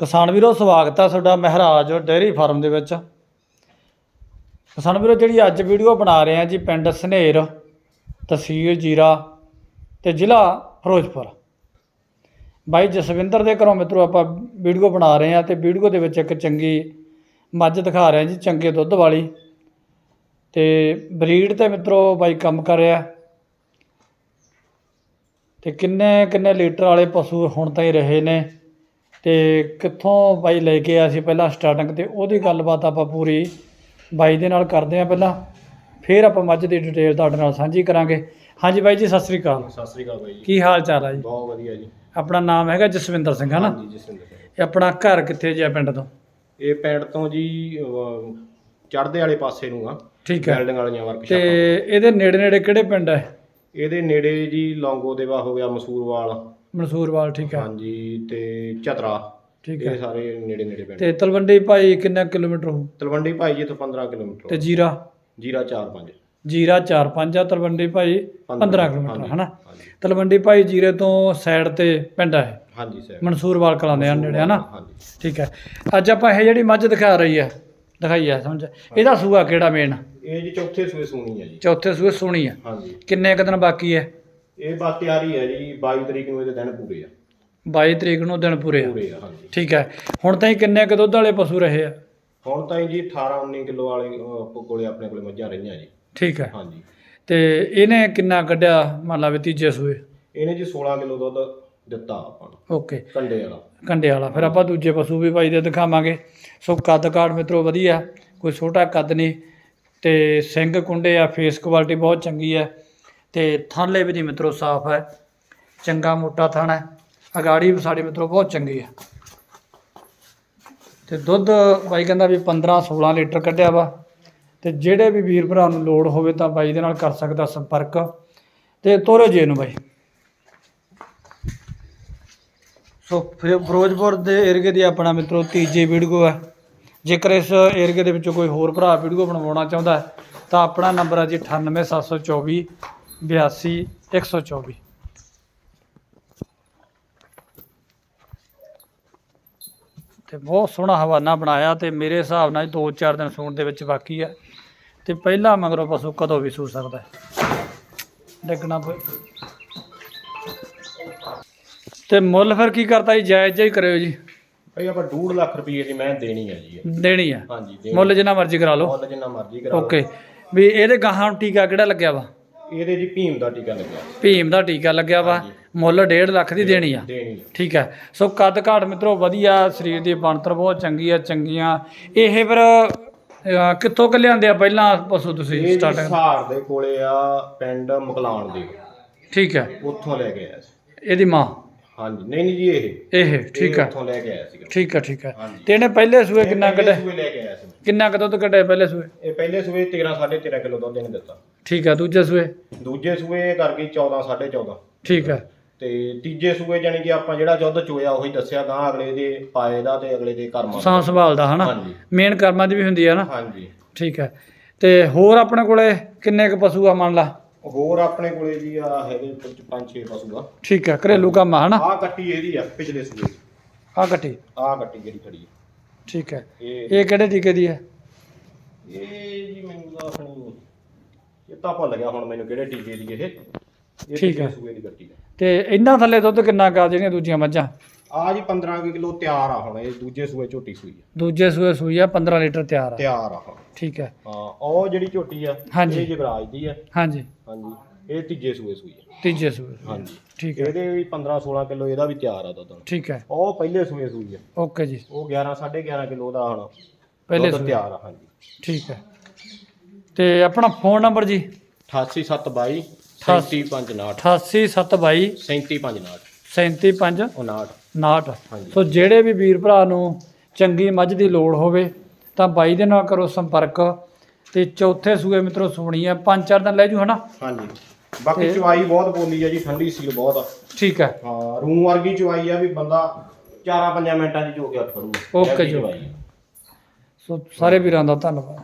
ਕਿਸਾਨ ਵੀਰੋ, ਸਵਾਗਤ ਹੈ ਤੁਹਾਡਾ ਮਹਿਰਾਜ ਡੇਅਰੀ ਫਾਰਮ ਦੇ ਵਿੱਚ। ਕਿਸਾਨ ਵੀਰੋ, ਜਿਹੜੀ ਅੱਜ ਵੀਡੀਓ ਬਣਾ ਰਹੇ ਹਾਂ ਜੀ, ਪਿੰਡ ਸਨੇਰ, ਤਹਿਸੀਲ ਜੀਰਾ ਤੇ ਜ਼ਿਲ੍ਹਾ ਫਿਰੋਜ਼ਪੁਰ। ਬਾਈ ਜਸਵਿੰਦਰ ਦੇ ਘਰੋਂ ਮਿੱਤਰੋ, ਆਪਾਂ ਵੀਡੀਓ ਬਣਾ ਰਹੇ ਹਾਂ ਤੇ ਵੀਡੀਓ ਦੇ ਵਿੱਚ ਇੱਕ ਚੰਗੀ ਮੱਝ ਦਿਖਾ ਰਹੇ ਹਾਂ ਜੀ, ਚੰਗੇ ਦੁੱਧ ਵਾਲੀ। ਤੇ ਬਰੀਡ ਤੇ ਮਿੱਤਰੋ, ਬਾਈ ਕੰਮ ਕਰ ਰਿਹਾ। ਤੇ ਕਿੰਨੇ ਕਿੰਨੇ ਲੀਟਰ ਵਾਲੇ ਪਸ਼ੂ ਹੁਣ ਤਾਈਂ ਰਹੇ ਨੇ। ਤੇ ਕਿੱਥੋਂ ਬਾਈ ਲੈ ਕੇ ਆਇਆ ਸੀ ਪਹਿਲਾਂ ਸਟਾਰਟਿੰਗ ਤੇ ਉਹਦੀ ਗੱਲਬਾਤ ਆਪਾਂ ਪੂਰੀ ਬਾਈ ਦੇ ਨਾਲ ਕਰਦੇ ਹਾਂ ਪਹਿਲਾਂ। ਫਿਰ ਆਪਾਂ ਮੱਝ ਦੀ ਡਿਟੇਲ ਤੁਹਾਡੇ ਨਾਲ ਸਾਂਝੀ ਕਰਾਂਗੇ। ਹਾਂਜੀ ਬਾਈ ਜੀ ਸਤਿ ਸ੍ਰੀ ਅਕਾਲ। ਸਤਿ ਸ੍ਰੀ ਅਕਾਲ ਬਾਈ ਜੀ। ਕੀ ਹਾਲ ਚਾਲ ਹੈ ਜੀ? ਬਹੁਤ ਵਧੀਆ ਜੀ। ਆਪਣਾ ਨਾਮ ਹੈਗਾ ਜਸਵਿੰਦਰ ਸਿੰਘ ਹੈ ਨਾ ਹਾਂਜੀ ਜਸਵਿੰਦਰ ਸਿੰਘ। ਇਹ ਆਪਣਾ ਘਰ ਕਿੱਥੇ ਜੀ ਆ ਪਿੰਡ ਤੋਂ? ਇਹ ਪਿੰਡ ਤੋਂ ਜੀ ਚੜ੍ਹਦੇ ਵਾਲੇ ਪਾਸੇ ਨੂੰ ਆ। ਠੀਕ ਹੈ। ਬਿਲਡਿੰਗ ਵਾਲੀਆਂ ਤੇ ਵਰਕਸ਼ਾਪਾਂ ਇਹਦੇ ਨੇੜੇ ਨੇੜੇ ਕਿਹੜੇ ਪਿੰਡ ਹੈ ਇਹਦੇ ਨੇੜੇ ਜੀ ਲੌਂਗੋ ਦੇਵਾ ਹੋ ਗਿਆ ਮਸੂਰਵਾਲ। ਮਨਸੂਰਵਾਲ ਠੀਕ ਹੈ। ਹਾਂਜੀ ਤੇ ਚਤਰਾ। ਠੀਕ ਇਹ ਹੈ। ਸਾਰੇ ਨੇੜੇ ਨੇੜੇ ਪਿੰਡ ਤੇ ਤਲਵੰਡੀ ਭਾਈ ਕਿੰਨਾ ਕਿਲੋਮੀਟਰ ਹੋ ਤਲਵੰਡੀ ਭਾਈ ਜੀ ਤੋਂ 15 ਕਿਲੋਮੀਟਰ ਤੇ ਜੀਰਾ? ਜੀਰਾ 4-5 ਜੀਰਾ 4-5 ਆ ਤਲਵੰਡੀ ਭਾਈ 15 ਕਿਲੋਮੀਟਰ ਹਨਾ? ਹਾਂਜੀ। ਤਲਵੰਡੀ ਭਾਈ ਜੀਰੇ ਤੋਂ ਸਾਈਡ ਤੇ ਪਿੰਡ ਹੈ ਹਾਂਜੀ ਸਰ ਮਨਸੂਰਵਾਲ ਕਲਾਂ ਦੇ ਨੇੜੇ ਹਨਾ? ਹਾਂਜੀ। ਠੀਕ ਹੈ। ਅੱਜ ਆਪਾਂ ਇਹ ਜਿਹੜੀ ਮੱਝ ਦਿਖਾ ਰਹੀ ਹੈ ਦਿਖਾਈ ਹੈ ਸਮਝ? ਇਹਦਾ ਸੂਆ ਕਿਹੜਾ ਮੇਨ ਇਹ ਜੀ ਚੌਥੇ ਸੂਏ ਸੂਣੀ ਹੈ ਜੀ। ਚੌਥੇ ਸੂਏ ਸੋਹਣੀ ਹੈ। ਹਾਂਜੀ। ਕਿੰਨੇ ਕੁ ਦਿਨ ਬਾਕੀ ਹੈ? ਇਹ ਬਾਤ ਤਿਆਰੀ ਹੈ ਜੀ 22 ਤਰੀਕ ਨੂੰ ਇਹਦੇ ਦਿਨ ਪੂਰੇ ਆ। 22 ਤਰੀਕ ਨੂੰ ਦਿਨ ਪੂਰੇ ਆ। ਪੂਰੇ ਆ ਹਾਂਜੀ। ਠੀਕ ਹੈ। ਹੁਣ ਤਾਈਂ ਕਿੰਨੇ ਕੁ ਦੁੱਧ ਵਾਲੇ ਪਸ਼ੂ ਰਹੇ ਆ? ਹੁਣ ਤਾਂ ਜੀ 18 19 ਕਿਲੋ ਵਾਲੇ ਅਹ, ਕੋਲੇ ਆਪਣੇ ਕੋਲੇ ਮੱਝਾਂ ਰਹੀਆਂ ਜੀ। ਠੀਕ ਹੈ। ਹਾਂਜੀ। ਤੇ ਇਹਨੇ ਕਿੰਨਾ ਕੱਢਿਆ ਮੰਨ ਲਾ ਵੀ ਤੀਜੇ ਸੂਏ? ਇਹਨੇ ਜੀ 16 ਕਿਲੋ ਦੁੱਧ ਦਿੱਤਾ ਆਪਾਂ ਨੂੰ। ਓਕੇ। ਕੰਡੇ ਵਾਲਾ। ਕੰਡੇ ਵਾਲਾ। ਫਿਰ ਆਪਾਂ ਦੂਜੇ ਪਸ਼ੂ ਵੀ ਭਾਈ ਦੇ ਦਿਖਾਵਾਂਗੇ। ਸੋ ਕੱਦ ਕਾਠ ਮਿੱਤਰੋ ਵਧੀਆ। ਕੋਈ ਛੋਟਾ ਕੱਦ ਨਹੀਂ। ਤੇ ਸਿੰਘ ਕੁੰਡੇ ਆ ਫੇਸ ਕੁਆਲਿਟੀ ਬਹੁਤ ਚੰਗੀ ਹੈ। ਤੇ ਥਾਲੇ ਵੀ ਦੀ ਮਿੱਤਰੋ ਸਾਫ਼ ਹੈ। ਚੰਗਾ ਮੋਟਾ ਥਣ ਹੈ। ਅਗਾੜੀ ਵੀ ਸਾਡੇ ਮਿੱਤਰੋ ਬਹੁਤ ਚੰਗੀ ਹੈ। ਤੇ ਦੁੱਧ ਬਾਈ ਕਹਿੰਦਾ ਵੀ 15 16 ਲੀਟਰ ਕੱਢਿਆ ਵਾ। ਤੇ ਜਿਹੜੇ ਵੀ ਵੀਰ ਭਰਾ ਨੂੰ ਲੋੜ ਹੋਵੇ ਤਾਂ ਬਾਈ ਦੇ ਨਾਲ ਕਰ ਸਕਦਾ ਸੰਪਰਕ। ਤੇ ਤੋਰੋ ਜੀ ਨੂੰ ਬਾਈ। ਸੋ ਫਿਰ ਫਿਰੋਜ਼ਪੁਰ ਦੇ ਏਰੀਏ ਦੀ ਆਪਣਾ ਮਿੱਤਰੋ ਤੀਜੀ ਵੀਡੀਓ ਹੈ। ਜੇਕਰ ਇਸ ਏਰੀਏ ਦੇ ਵਿੱਚੋਂ ਕੋਈ ਹੋਰ ਭਰਾ ਵੀਡੀਓ ਬਣਵਾਉਣਾ ਚਾਹੁੰਦਾ ਤਾਂ ਆਪਣਾ ਨੰਬਰ ਹੈ ਜੀ 98724 82 124 ਤੇ ਬਹੁਤ ਸੋਹਣਾ ਹਵਾਨਾ ਬਣਾਇਆ ਤੇ ਮੇਰੇ ਹਿਸਾਬ ਨਾਲ 2-4 ਦਿਨ ਸੂਣ ਦੇ ਵਿੱਚ ਬਾਕੀ ਹੈ ਤੇ ਪਹਿਲਾ ਮਗਰੋਂ ਪਸ਼ੂ ਕਦੋਂ ਵੀ ਸੂ ਸਕਦਾ ਹੈ। ਡੱਗਣਾ ਪਏ ਤੇ ਮੁੱਲ ਫਿਰ ਕੀ ਕਰਤਾ ਜੀ? ਜਾਇਜ਼ ਜਿਹਾ ਹੀ ਕਰਿਓ ਜੀ। ਭਾਈ ਆਪਾਂ 2.5 ਲੱਖ ਰੁਪਏ ਦੀ ਮੈਂ ਦੇਣੀ ਹੈ ਜੀ। ਇਹ। ਦੇਣੀ ਆ? ਹਾਂਜੀ ਦੇਣੀ। ਮੁੱਲ ਜਿੰਨਾ ਮਰਜ਼ੀ ਕਰਾ ਲਓ। ਮੁੱਲ ਜਿੰਨਾ ਮਰਜ਼ੀ ਕਰਾ ਲਓ। ਓਕੇ। ਵੀ ਇਹਦੇ ਗਾਹਾਂ ਨੂੰ ਟੀਕਾ ਕਿਹੜਾ ਲੱਗਿਆ ਵਾ? ਇਹਦੇ ਜੀ ਭੀਮ ਦਾ ਟੀਕਾ ਲੱਗਿਆ। ਭੀਮ ਦਾ ਟੀਕਾ ਲੱਗਿਆ ਵਾ। ਮੁੱਲ 1.5 ਲੱਖ ਦੀ ਦੇਣੀ ਆ। ਦੇਣੀ। ਠੀਕ ਹੈ। ਸੋ ਕੱਦ ਕਾਠ ਮਿੱਤਰੋ ਵਧੀਆ ਸਰੀਰ ਦੀ ਬਣਤਰ ਬਹੁਤ ਚੰਗੀ ਆ ਚੰਗੀਆਂ। ਇਹ ਫਿਰ ਅਹ, ਕਿੱਥੋਂ ਕ ਲਿਆਂਦੇ ਆ ਪਹਿਲਾਂ ਪਸ਼ੂ ਤੁਸੀਂ ਇਹ ਸਟਾਰਟਿੰਗ ਸਹਾਰ ਦੇ ਕੋਲੇ ਆ ਪਿੰਡ ਮਕਲਾਣ ਦੇ। ਠੀਕ ਹੈ। ਉੱਥੋਂ ਲੈ ਕੇ ਆਇਆ ਸੀ। ਇਹਦੀ ਮਾਂ? ਹਾਂਜੀ ਨਹੀਂ ਨਹੀਂ ਜੀ ਇਹ। ਇਹ ਠੀਕ ਹੈ ਉੱਥੋਂ ਲੈ ਕੇ ਆਇਆ ਸੀਗਾ। ਠੀਕ ਹੈ ਠੀਕ ਹਾਂਜੀ। ਤੇ ਇਹਨੇ ਪਹਿਲੇ ਸੂਏ ਕਿੰਨਾ ਪਹਿਲੇ ਕੱਢਿਆ ਸੂਏ ਲੈ ਕੇ ਆਇਆ ਸੀ ਕਿੰਨਾ ਕੁ ਦੁੱਧ ਕੱਢਿਆ ਪਹਿਲੇ ਸੂਏ? ਇਹ ਪਹਿਲੇ ਸੂਏ 13 13.5 ਕਿਲੋ ਦੁੱਧ ਇਹਨੇ ਦਿੱਤਾ। ਠੀਕ ਹੈ ਦੂਜੇ ਸੂਏ? ਦੂਜੇ ਸੂਏ ਇਹ ਕਰ ਗਈ 14 14.5 ਠੀਕ ਹੈ ਤੇ ਤੀਜੇ ਸੂਏ ਜਾਨੀ ਕਿ ਆਪਾਂ ਜਿਹੜਾ ਦੁੱਧ ਚੋਇਆ ਉਹੀ ਦੱਸਿਆ ਗਾਂ ਅਗਲੇ ਦੇ ਪਾਏ ਦਾ ਤੇ ਅਗਲੇ ਦੇ ਕਰਮਾਂ ਦਾ। ਸਾਂਭ ਸੰਭਾਲ ਦਾ ਹਨਾ? ਹਾਂਜੀ। ਮੇਨ ਕਰਮਾਂ ਦੀ ਵੀ ਹੁੰਦੀ ਹੈ ਨਾ? ਹਾਂਜੀ। ਠੀਕ ਹੈ ਤੇ ਹੋਰ ਆਪਣੇ ਕੋਲੇ ਕਿੰਨੇ ਕੁ ਪਸ਼ੂ ਆ ਮੰਨ ਲਾ? ਹੋਰ ਆਪਣੇ ਕੋਲੇ ਜੀ ਆ ਹੈਗੇ ਪੰਜ ਛੇ ਪਸ਼ੂ ਆ। ਠੀਕ ਹੈ ਘਰੇਲੂ ਕੰਮ ਆ ਹਨਾ? ਆਹ ਕੱਟੀ ਇਹਦੀ ਆ ਪਿਛਲੇ ਸੂਏ ਦੀ ਆ ਕੱਟੀ ਆਹ ਕੱਟੀ ਜਿਹੜੀ ਖੜੀ ਆ। ਠੀਕ ਹੈ ਇਹ ਇਹ ਕਿਹੜੇ ਟੀਕੇ ਦੀ ਹੈ ਇਹ ਜੀ ਮੈਨੂੰ ਤਾਂ ਆਪਣੀ ਇਹ ਤਾਂ ਭੁੱਲ ਗਿਆ ਹੁਣ ਮੈਨੂੰ ਕਿਹੜੇ ਟੀਕੇ ਦੀ ਇਹ। ਇਹ ਠੀਕ ਹੈ। ਪਿਛਲੇ ਸੂਏ ਦੀ ਕੱਟੀ ਆ। ਤੇ ਇਹਨਾਂ ਥੱਲੇ ਦੁੱਧ ਕਿੰਨਾ ਕਾ ਜਿਹੜੀਆਂ ਦੂਜੀਆਂ ਮੱਝਾਂ? ਆ ਜੀ 15 ਕੁ ਕਿਲੋ ਤਿਆਰ ਆ ਹੁਣ ਇਹ ਦੂਜੇ ਸੂਏ ਝੋਟੀ ਸੂਈ ਆ। ਦੂਜੇ ਸੂਏ ਸੂਈ ਆ 15 ਲੀਟਰ ਤਿਆਰ ਆ। ਤਿਆਰ ਆ ਹੁਣ। ਠੀਕ ਹੈ ਹਾਂ ਉਹ ਜਿਹੜੀ ਝੋਟੀ ਆ ਹਾਂਜੀ। ਇਹ ਜਗਰਾਜ ਦੀ ਆ। ਹਾਂਜੀ। ਹਾਂਜੀ ਇਹ ਤੀਜੇ ਸੂਏ ਸੂਈ ਆ। ਤੀਜੇ ਸੂਏ ਹਾਂਜੀ। ਠੀਕ ਹੈ ਇਹਦੇ ਵੀ 15 16 ਕਿਲੋ ਇਹਦਾ ਵੀ ਤਿਆਰ ਆ ਦੁੱਧ ਠੀਕ ਹੈ ਉਹ ਪਹਿਲੇ ਸੂਏ ਸੂਈ ਆ। ਓਕੇ ਜੀ। ਉਹ 11 11.5 ਕਿਲੋ ਦਾ ਹੁਣ ਪਹਿਲੇ ਦੁੱਧ ਸੂਏ। ਤਿਆਰ ਆ ਹਾਂਜੀ। ਠੀਕ ਹੈ ਤੇ ਆਪਣਾ ਫੋਨ ਨੰਬਰ ਜੀ? 88722 ਅਠਾਸੀ। 37559 88722 37559 375 59 59 ਹਾਂਜੀ। ਸੋ ਜਿਹੜੇ ਵੀ ਵੀਰ ਭਰਾ ਨੂੰ ਚੰਗੀ ਮੱਝ ਦੀ ਲੋੜ ਹੋਵੇ ਤਾਂ ਬਾਈ ਦੇ ਨਾਲ ਕਰੋ ਸੰਪਰਕ। ਤੇ ਚੌਥੇ ਸੂਏ ਮਿੱਤਰੋ ਸੁਣੀ ਆ ਪੰਜ ਚਾਰ ਦਿਨ ਲੈ ਜੂ ਹਨਾ? ਹਾਂਜੀ। ਬਾਕੀ ਚਵਾਈ ਬਹੁਤ ਬੋਲੀ ਆ ਜੀ ਠੰਡੀ ਸੀਲ ਬਹੁਤ। ਆ ਠੀਕ ਹੈ ਹਾਂ ਰੂਮ ਵਰਗੀ ਚਵਾਈ ਆ ਵੀ ਬੰਦਾ 4-5 ਮਿੰਟਾਂ ਦੀ ਚੋ ਕੇ ਉੱਠ ਓਕੇ ਜੀ। ਸੋ ਸਾਰੇ ਵੀਰਾਂ ਦਾ ਧੰਨਵਾਦ।